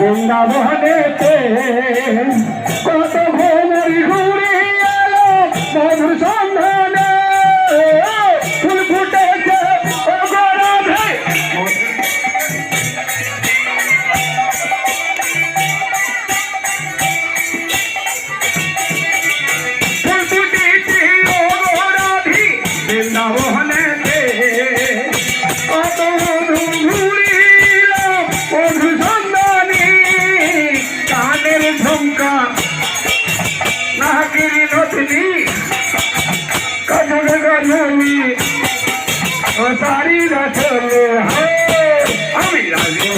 বৃন্দাবনেতে কত ভোমর ঘুরে এলো মধু সন্ধানে। ফুল ফুটেছে অগরাধে ফুল ফুটেছে অগরাধি বৃন্দাবন नगरी री कट रखंदी री